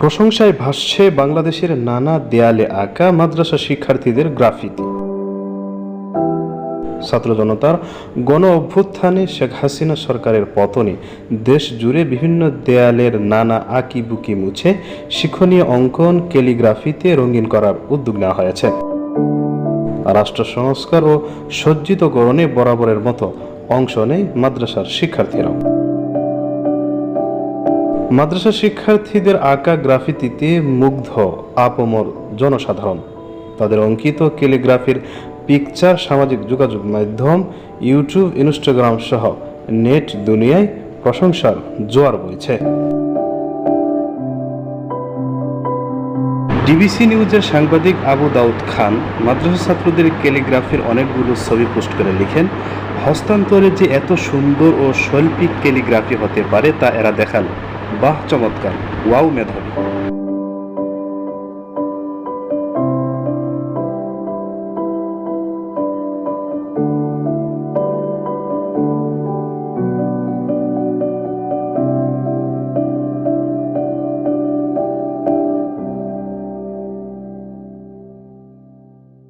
প্রশংসায় ভাসছে বাংলাদেশের নানা দেয়ালে আঁকা মাদ্রাসা শিক্ষার্থীদের গ্রাফিতি। ছাত্র জনতার গণ অভ্যুত্থানে শেখ হাসিনা সরকারের পতনে দেশ জুড়ে বিভিন্ন দেয়ালের নানা আঁকি বুকি মুছে শিক্ষণীয় অঙ্কন, ক্যালিগ্রাফিতে রঙিন করার উদ্যোগ নেওয়া হয়েছে। রাষ্ট্র সংস্কার ও সজ্জিতকরণে বরাবরের মতো অংশ নেয় মাদ্রাসার শিক্ষার্থীরাও। মাদ্রাসা শিক্ষার্থীদের আঁকা গ্রাফিতিতে মুগ্ধ, আপমর জনসাধারণ। তাদের অঙ্কিত ক্যালিগ্রাফির পিকচার, সামাজিক যোগাযোগ মাধ্যম, ইউটিউব, ইনস্টাগ্রাম সহ নেট দুনিয়ায় প্রশংসার জোয়ার বইছে। ডিবিসি নিউজের সাংবাদিক আবু দাউদ খান মাদ্রাসা ছাত্রদের ক্যালিগ্রাফির অনেকগুলো ছবি পোস্ট করে লিখেন, হস্তান্তরে যে এত সুন্দর ও শৈল্পিক ক্যালিগ্রাফি হতে পারে তা এরা দেখাল। বাহ চমৎকার ওয়াও মেধাবী।